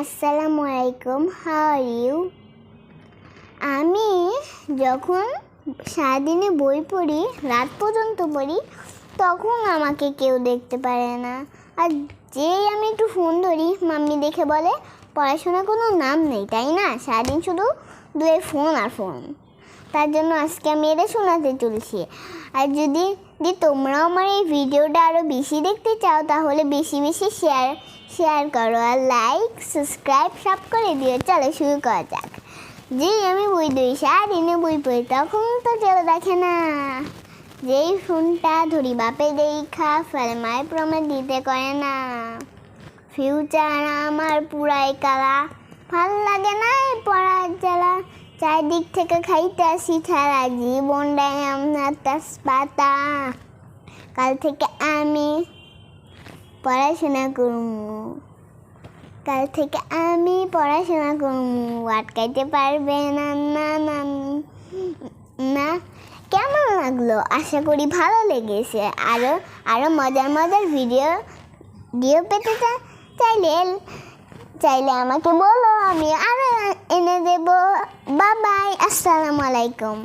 আসসালামু আলাইকুম how you আমি যখন সারাদিনে বই পড়ি, রাত পর্যন্ত পড়ি, তখন আমাকে কেউ দেখতে পারে না। আর যেই আমি একটু ফোন ধরি, মাম্মি দেখে বলে, পড়াশোনার কোনো নাম নেই, তাই না? সারাদিন শুধু দুয়ে ফোন আর ফোন তার জন্য আজকে আমি এটা শোনাতে চলছি। আর যদি যদি তোমরাও আমার এই ভিডিওটা আরও বেশি দেখতে চাও, তাহলে বেশি বেশি শেয়ার শেয়ার করো আর লাইক সাবস্ক্রাইব সব করে দিও। চলো শুরু করা যাক। যেই আমি বই ধরি, সারাদিনে বই পড়ি, তখন তো কেউ দেখে না। যেই ফোনটা ধরি, বাপে দেখা ফেলে মায়ের প্রমাণ দিতে করে না। ফিউচার আমার পুরাই কালা, ভালো লাগে না এই জ্বালা চারিদিক থেকে খাইতে আসি ছাড়া জীবনটাই আমার পাতা কাল থেকে আমি পড়াশোনা করব কাল থেকে আমি পড়াশোনা করব আটকাইতে পারবে না না না না। কেমন লাগল? আশা করি ভালো লেগেছে। আরও আরও মজার মজার ভিডিও ভিডিও পেতে চাইলে চাইলে আমাকে বলো, আমি আরও এনে দেবো। আসসালামু আলাইকুম।